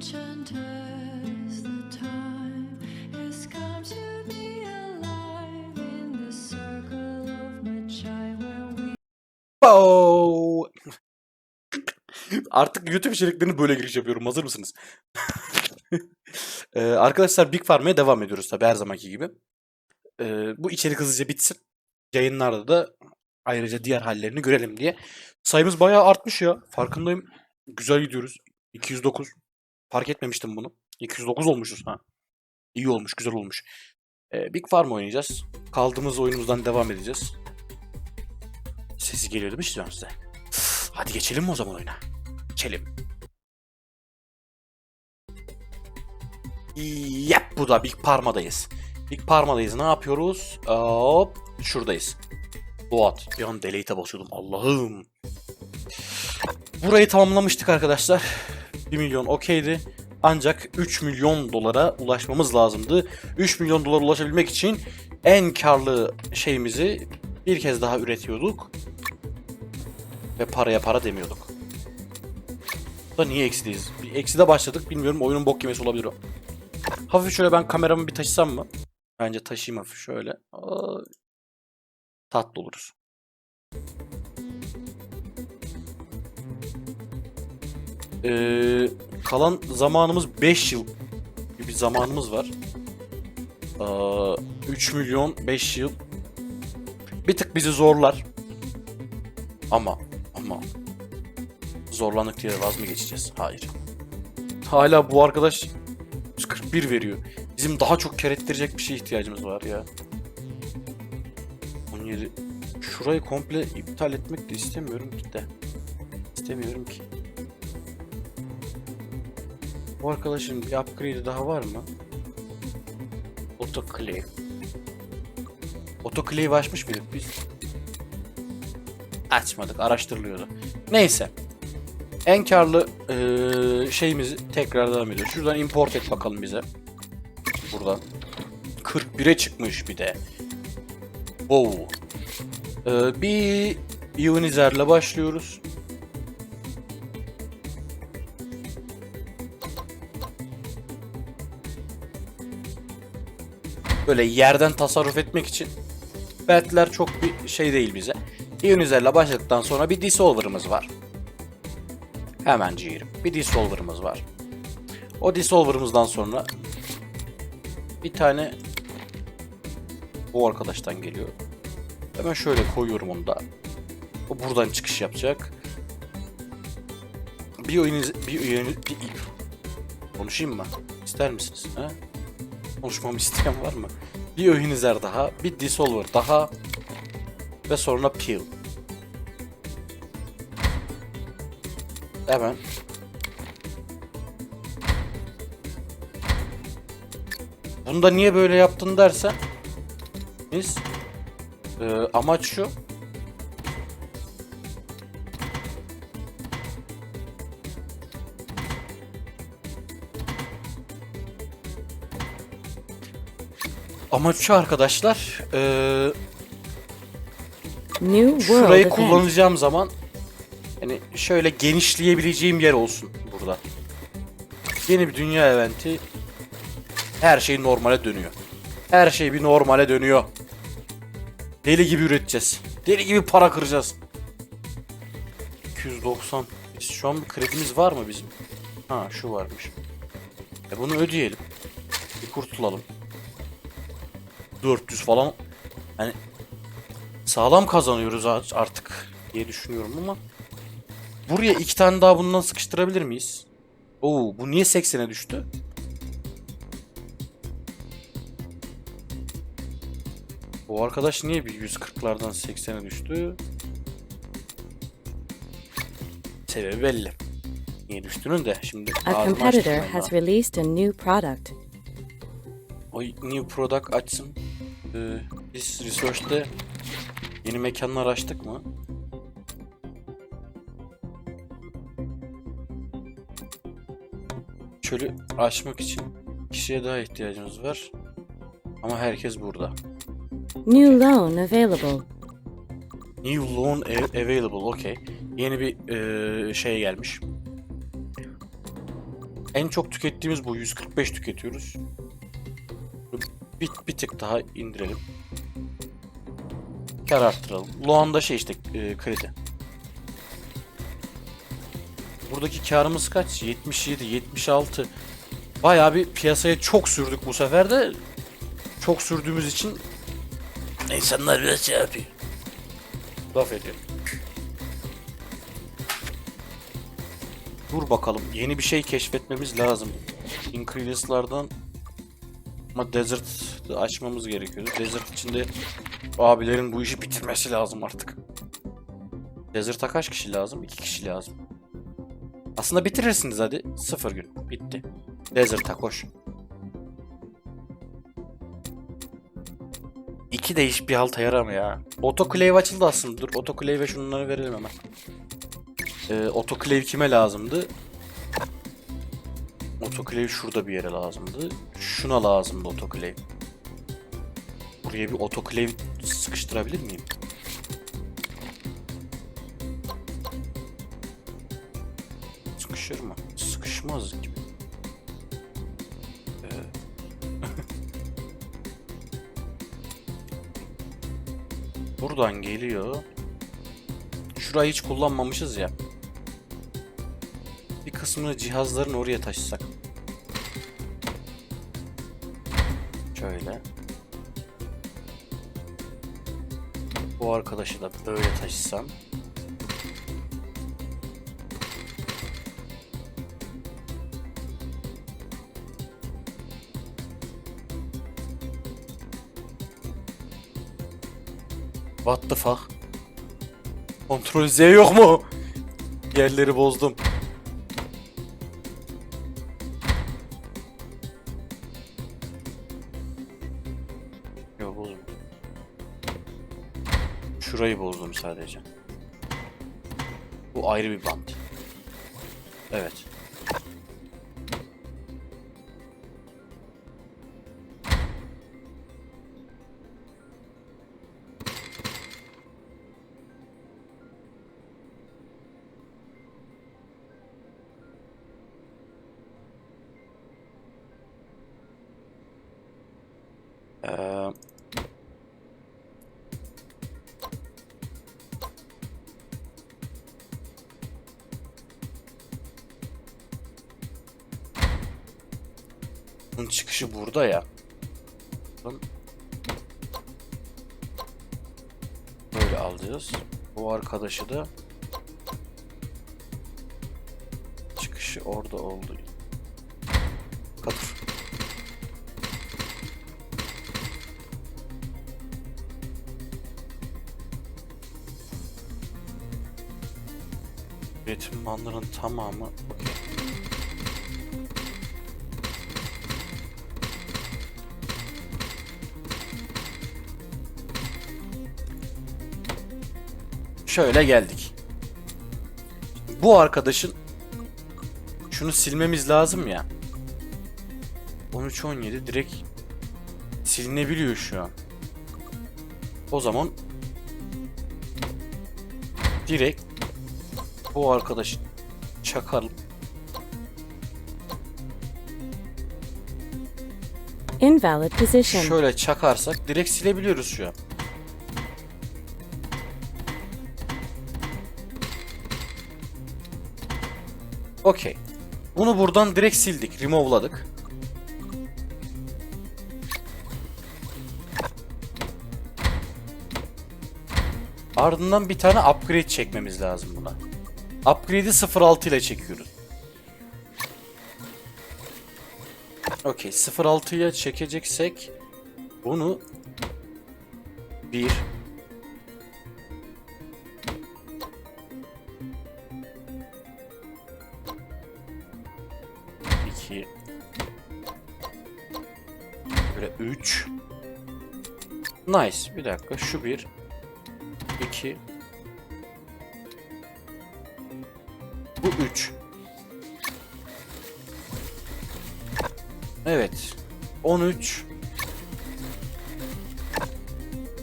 we Pow! Artık YouTube içeriklerini böyle giriş yapıyorum. Hazır mısınız? Ee, arkadaşlar Big Pharma'ya devam ediyoruz tabii her zamanki gibi. Ee, bu içerik hızlıca bitsin. Yayınlarda da ayrıca diğer hallerini görelim diye. Sayımız bayağı artmış ya. Farkındayım. Güzel gidiyoruz. 209. Fark etmemiştim bunu. 209 olmuşuz ha. İyi olmuş, güzel olmuş. Ee, Big Pharma oynayacağız. Kaldığımız oyunumuzdan devam edeceğiz. Sesi geliyor an size? Hadi geçelim mi o zaman oyuna? Geçelim. Yep bu da Big Parma'dayız. Big Parma'dayız. Ne yapıyoruz? Hop şuradayız. Boğat. Bir an delete'e basıyordum. Allah'ım. Burayı tamamlamıştık arkadaşlar. 1 milyon okeydi. Ancak 3 milyon dolara ulaşmamız lazımdı. 3 milyon dolara ulaşabilmek için en karlı şeyimizi bir kez daha üretiyorduk. Ve paraya para demiyorduk. Da niye eksideyiz? Bir ekside başladık. Bilmiyorum oyunun bok yemesi olabilir o. Hafif şöyle ben kameramı bir taşısam mı? Bence taşıyayım hafif şöyle. Aa, tatlı oluruz. Ee, kalan zamanımız 5 yıl gibi zamanımız var. Aa, 3 milyon 5 yıl. Bir tık bizi zorlar. Ama ama zorlandık diye vaz mı geçeceğiz? Hayır. Hala bu arkadaş 141 veriyor. Bizim daha çok kar bir şeye ihtiyacımız var ya. 17. Şurayı komple iptal etmek de istemiyorum ki de. İstemiyorum ki. Bu arkadaşın bir upgrade'i daha var mı? Autoclave. Autoclave açmış mıydık biz? Açmadık, araştırılıyordu. Neyse. En karlı eee, şeyimizi tekrar devam ediyoruz. Şuradan import et bakalım bize. Buradan. 41'e çıkmış bir de. Wow. Eee, bir Ionizer'le başlıyoruz. Böyle yerden tasarruf etmek için beltler çok bir şey değil bize. Ionizer'le başladıktan sonra bir Dissolver'ımız var. Hemen ciğerim. Bir Dissolver'ımız var. O Dissolver'ımızdan sonra bir tane bu arkadaştan geliyor. Hemen şöyle koyuyorum onu da. O buradan çıkış yapacak. Bir oyun bir oyun bir konuşayım mı? İster misiniz? Ha? Konuşmamı isteyen var mı? Bir Oyunizer daha, bir Dissolver daha ve sonra Peel. Hemen. Bunda niye böyle yaptın dersen biz e, amaç şu Amaç şu arkadaşlar e, New şurayı kullanacağım zaman hani şöyle genişleyebileceğim yer olsun burada. Yeni bir dünya eventi her şey normale dönüyor. Her şey bir normale dönüyor. Deli gibi üreteceğiz. Deli gibi para kıracağız. 290. Biz şu an bir kredimiz var mı bizim? Ha şu varmış. E bunu ödeyelim. Bir kurtulalım. 400 falan. Hani sağlam kazanıyoruz artık diye düşünüyorum ama buraya iki tane daha bundan sıkıştırabilir miyiz? Oo bu niye 80'e düştü? Bu arkadaş niye bir 140'lardan 80'e düştü? Sebebi belli. Niye düştüğünün de şimdi A competitor has released a new product. O new product açsın. Ee, biz research'te yeni mekanlar açtık mı? Çölü açmak için kişiye daha ihtiyacımız var. Ama herkes burada. New loan available. New loan available. Okay. Yeni bir eee, şey gelmiş. En çok tükettiğimiz bu. 145 tüketiyoruz. Bir, bir tık daha indirelim. Kar arttıralım. Loan'da şey işte e, kredi. Buradaki karımız kaç? 77, 76. Bayağı bir piyasaya çok sürdük bu sefer de. Çok sürdüğümüz için insanlar biraz şey yapıyor. Laf ediyor. Dur bakalım. Yeni bir şey keşfetmemiz lazım. Increases'lardan ama Desert'ı açmamız gerekiyordu. Desert içinde abilerin bu işi bitirmesi lazım artık. Desert'a kaç kişi lazım? 2 kişi lazım. Aslında bitirirsiniz hadi. Sıfır gün. Bitti. Desert'a koş. İki de hiçbir halta yaramıyor ya. Autoclave açıldı aslında. Dur autoclave'e şunları verelim hemen. Ee, autoclave kime lazımdı? Autoclave şurada bir yere lazımdı. Şuna lazımdı autoclave. Buraya bir autoclave sıkıştırabilir miyim? Sıkışır mı? Sıkışmaz gibi. Ee, Buradan geliyor. Şurayı hiç kullanmamışız ya. Bir kısmını cihazların oraya taşısak. Şöyle. Bu arkadaşı da böyle taşısam. What the fuck? Kontrol Z yok mu? Yerleri bozdum. Şurayı bozdum sadece. Bu ayrı bir bant. Evet. Burada ya. Böyle alacağız. Bu arkadaşı da çıkışı orada oldu. Katır. Üretim bandının tamamı okey. Şöyle geldik. Bu arkadaşın şunu silmemiz lazım ya. 13 17 direkt silinebiliyor şu an. O zaman direkt bu arkadaşı çakalım. Invalid position. Şöyle çakarsak direkt silebiliyoruz şu an. Okey. Bunu buradan direkt sildik. Remove'ladık. Ardından bir tane upgrade çekmemiz lazım buna. Upgrade'i 06 ile çekiyoruz. Okey 06'ya çekeceksek bunu 1 Nice. Bir dakika. Şu bir. 2 Bu 3 Evet. 13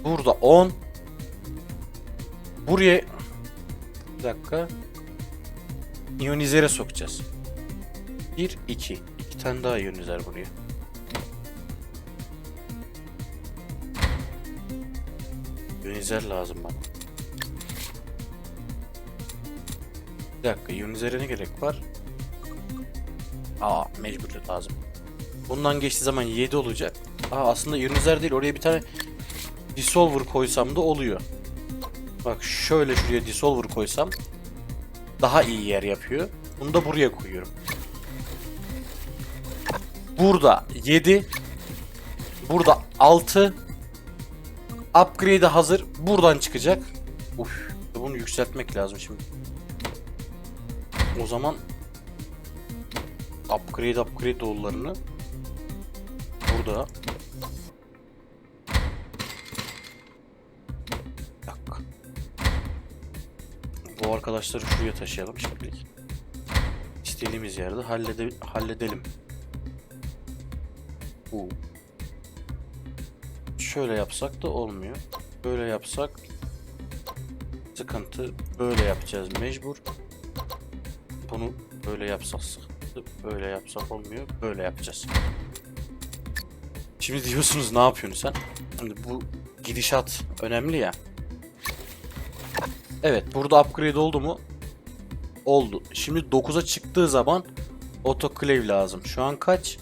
Burada 10 Buraya Bir dakika İyonizere sokacağız. Bir, iki. İki tane daha iyonizer buraya. İyonizer lazım bana. Bir dakika, iyonizere ne gerek var? Aa, mecbur lazım. Bundan geçtiği zaman 7 olacak. Aa, aslında iyonizer değil, oraya bir tane dissolver koysam da oluyor. Bak şöyle şuraya dissolver koysam daha iyi yer yapıyor. Bunu da buraya koyuyorum. Burada 7 Burada 6 Upgrade hazır. Buradan çıkacak. Uf, bunu yükseltmek lazım şimdi. O zaman upgrade upgrade dolarını burada dakika. Bu arkadaşları şuraya taşıyalım şimdilik. İstediğimiz yerde hallede halledelim. Bu. Şöyle yapsak da olmuyor. Böyle yapsak sıkıntı. Böyle yapacağız mecbur. Bunu böyle yapsak sıkıntı. Böyle yapsak olmuyor. Böyle yapacağız. Şimdi diyorsunuz ne yapıyorsun sen? Şimdi bu gidişat önemli ya. Evet burada upgrade oldu mu? Oldu. Şimdi 9'a çıktığı zaman autoclave lazım. Şu an kaç?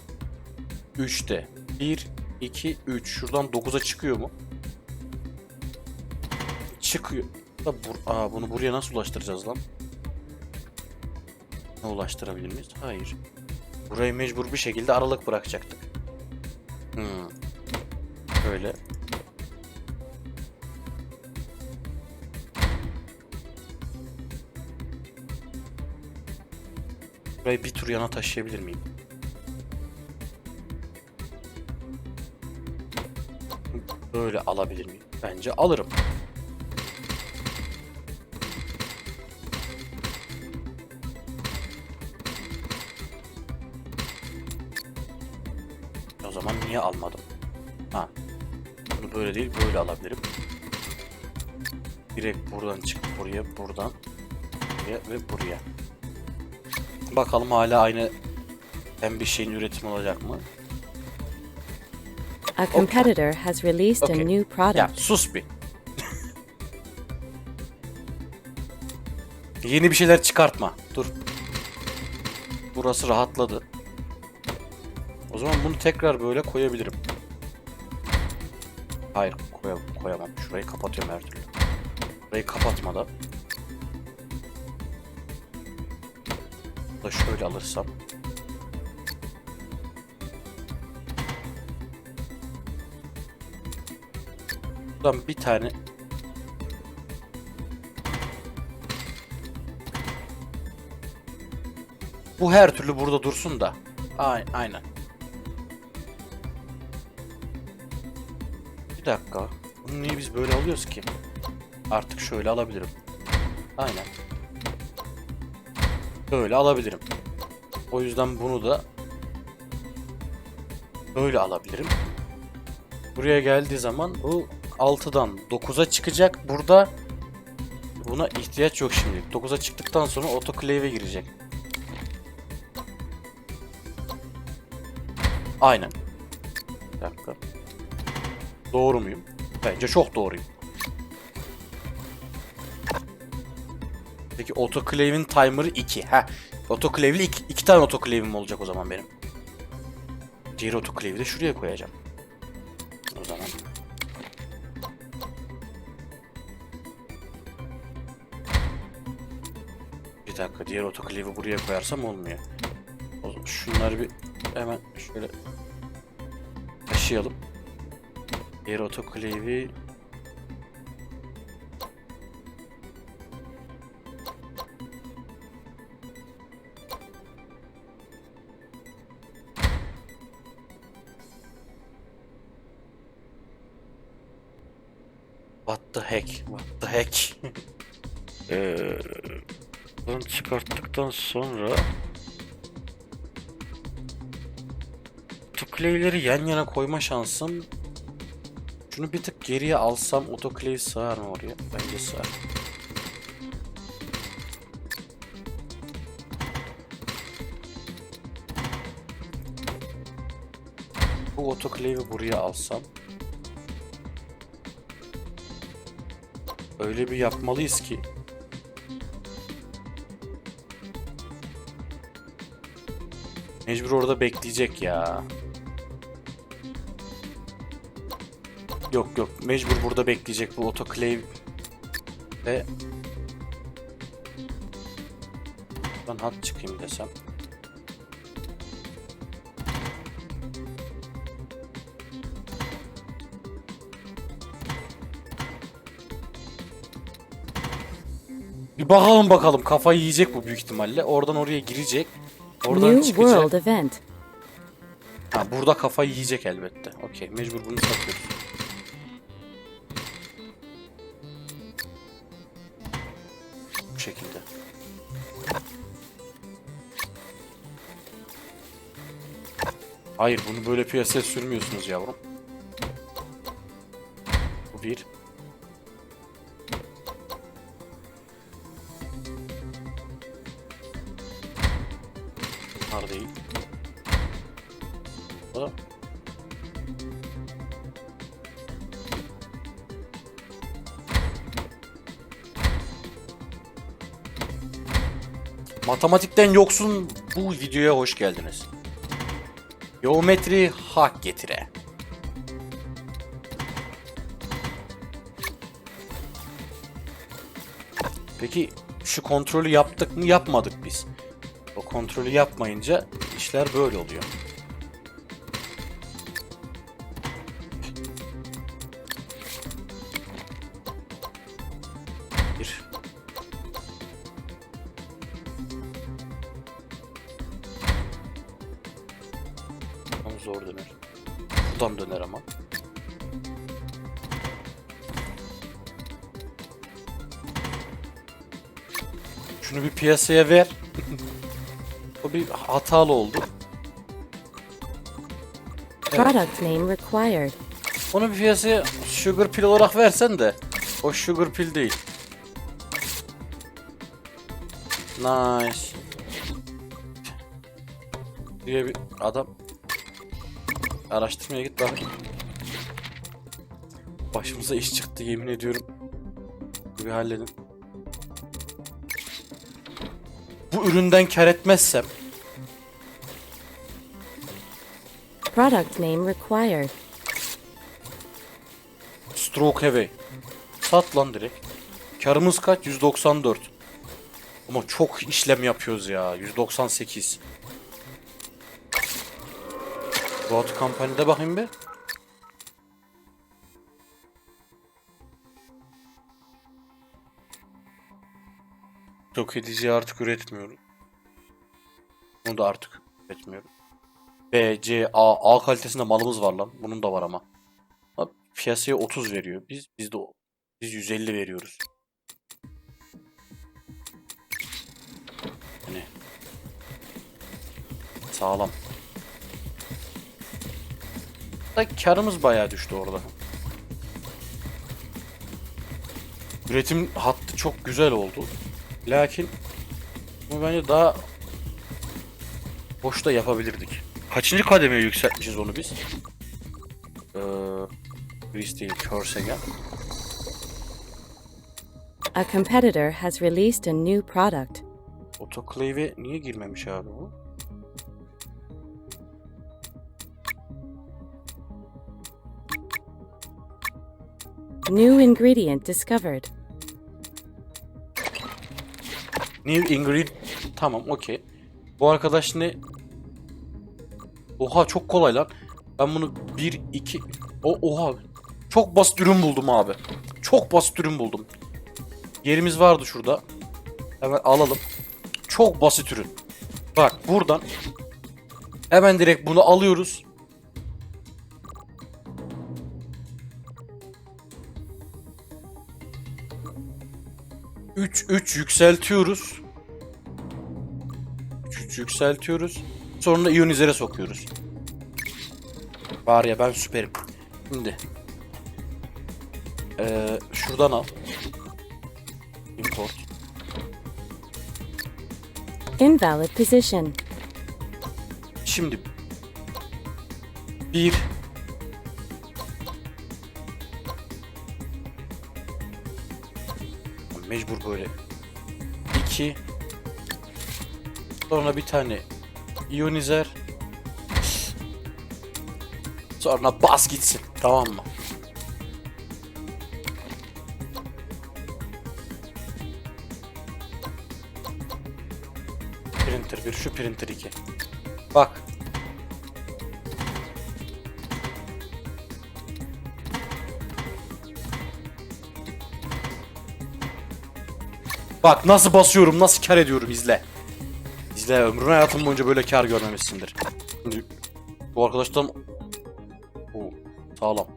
3'te. 1, 2, 3. Şuradan 9'a çıkıyor mu? Çıkıyor. Da bur Aa, bunu buraya nasıl ulaştıracağız lan? Ne ulaştırabilir miyiz? Hayır. Burayı mecbur bir şekilde aralık bırakacaktık. Hmm. Böyle. Burayı bir tur yana taşıyabilir miyim? Böyle alabilir miyim? Bence alırım. O zaman niye almadım? Ha. Bunu böyle değil, böyle alabilirim. Direkt buradan çıkıp buraya, buradan buraya ve buraya. Bakalım hala aynı hem bir şeyin üretimi olacak mı? A competitor has released a new Ya product. sus bir. Yeni bir şeyler çıkartma. Dur. Burası rahatladı. O zaman bunu tekrar böyle koyabilirim. Hayır koyam koyamam. Şurayı kapatıyorum her türlü. Burayı kapatmadan. Da şöyle alırsam. Buradan bir tane Bu her türlü burada dursun da. Ay- Aynen. Bir dakika. Bunu niye biz böyle alıyoruz ki? Artık şöyle alabilirim. Aynen. Böyle alabilirim. O yüzden bunu da böyle alabilirim. Buraya geldiği zaman bu 6'dan 9'a çıkacak. Burada buna ihtiyaç yok şimdi. 9'a çıktıktan sonra autoclave'e girecek. Aynen. Bir dakika. Doğru muyum? Bence çok doğruyum. Peki autoclave'in timer'ı 2. Ha. Autoclave'li 2 iki tane autoclave'im olacak o zaman benim. Diğer autoclave'i de şuraya koyacağım. Diğer autoclave'i buraya koyarsam olmuyor. O zaman şunları bir hemen şöyle taşıyalım. Diğer autoclave'i What the heck? What the heck? Eee Bundan çıkarttıktan sonra otoklavleri yan yana koyma şansım şunu bir tık geriye alsam otoklavi sığar mı oraya? Bence sığar. Bu otoklavi buraya alsam öyle bir yapmalıyız ki Mecbur orada bekleyecek ya. Yok yok mecbur burada bekleyecek bu otoklav ve ben hat çıkayım desem. Bir bakalım bakalım kafayı yiyecek bu büyük ihtimalle. Oradan oraya girecek. Oradan New çıkacak. World Event. Ha burada kafayı yiyecek elbette. Okey mecbur bunu satıyoruz. Bu şekilde. Hayır bunu böyle piyasaya sürmüyorsunuz yavrum. Bu bir. Matematikten yoksun bu videoya hoş geldiniz. Geometri hak getire. Peki şu kontrolü yaptık mı yapmadık biz. O kontrolü yapmayınca işler böyle oluyor. Şunu bir piyasaya ver. o bir hatalı oldu. Evet. Product name required. Onu bir piyasaya sugar pill olarak versen de o sugar pill değil. Nice. Diye bir adam araştırmaya git bak. Başımıza iş çıktı yemin ediyorum. Bir halledin. Bu üründen kar etmezsem Product name required. Stroke heavy. Sat lan direkt. Karımız kaç? 194. Ama çok işlem yapıyoruz ya. 198. Boat Company'de bakayım bir. Yok edici artık üretmiyorum. Bunu da artık üretmiyorum. B, C, A, A kalitesinde malımız var lan. Bunun da var ama. Piyasaya 30 veriyor. Biz biz de biz 150 veriyoruz. Hani sağlam. Da karımız bayağı düştü orada. Üretim hattı çok güzel oldu. Lakin bunu bence daha boşta yapabilirdik. Kaçıncı kademeye yükseltmişiz onu biz? Ee, Grease değil, Körsegen. A competitor has released a new product. Autoclave'e niye girmemiş abi bu? New ingredient discovered. New ingredient. Tamam okey. Bu arkadaş ne? Oha çok kolay lan. Ben bunu 1, 2... O, oha. Çok basit ürün buldum abi. Çok basit ürün buldum. Yerimiz vardı şurada. Hemen alalım. Çok basit ürün. Bak buradan hemen direkt bunu alıyoruz. Üç üç yükseltiyoruz. 3 3 yükseltiyoruz. Sonra iyonizere sokuyoruz. Var ya ben süperim. Şimdi. Ee, şuradan al. Import. Invalid position. Şimdi. 1 Mecbur böyle. 2 Sonra bir tane iyonizer. Sonra bas gitsin. Tamam mı? Printer 1 şu printer 2. Bak. Bak nasıl basıyorum, nasıl kar ediyorum izle. İzle ömrün hayatın boyunca böyle kar görmemişsindir. Şimdi bu arkadaştan o sağlam.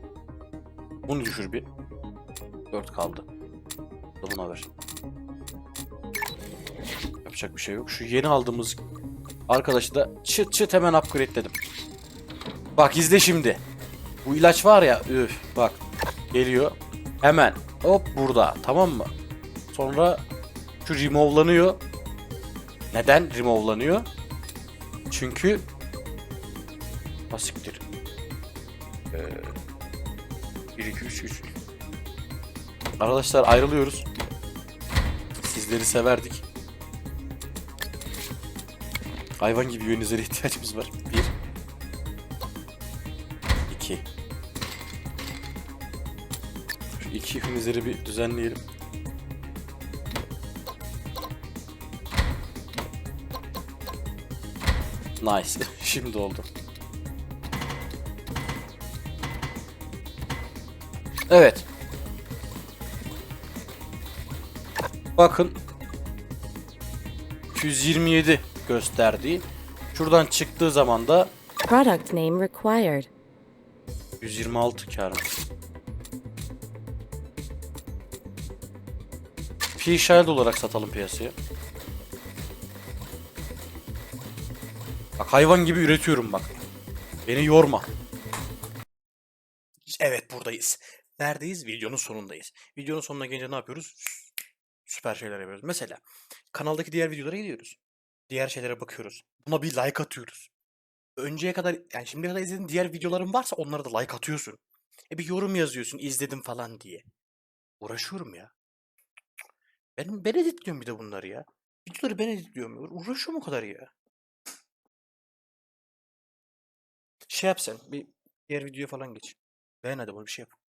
Bunu düşür bir. 4 kaldı. Buna ver. Yapacak bir şey yok. Şu yeni aldığımız arkadaşı da çıt çıt hemen upgrade'ledim. Bak izle şimdi. Bu ilaç var ya üf bak geliyor. Hemen hop burada tamam mı? Sonra şu remove'lanıyor. Neden remove'lanıyor? Çünkü Basiktir. Ee, 1 2 3 3 Arkadaşlar ayrılıyoruz. Sizleri severdik. Hayvan gibi yönünüze ihtiyacımız var. 1 2 Şu iki yönünüzleri bir düzenleyelim. Nice. Şimdi oldu. Evet. Bakın. 227 gösterdiği. Şuradan çıktığı zaman da Product name required. 126 karım. P-Shield olarak satalım piyasaya. Bak hayvan gibi üretiyorum bak. Beni yorma. Evet buradayız. Neredeyiz? Videonun sonundayız. Videonun sonuna gelince ne yapıyoruz? Süper şeyler yapıyoruz. Mesela kanaldaki diğer videolara gidiyoruz. Diğer şeylere bakıyoruz. Buna bir like atıyoruz. Önceye kadar yani şimdiye kadar izlediğin diğer videoların varsa onlara da like atıyorsun. E bir yorum yazıyorsun izledim falan diye. Uğraşıyorum ya. Ben, ben editliyorum bir de bunları ya. Videoları ben editliyorum. Uğraşıyorum o kadar ya. Şey yap. Bir diğer videoya falan geç. Beğen hadi bunu bir şey yap.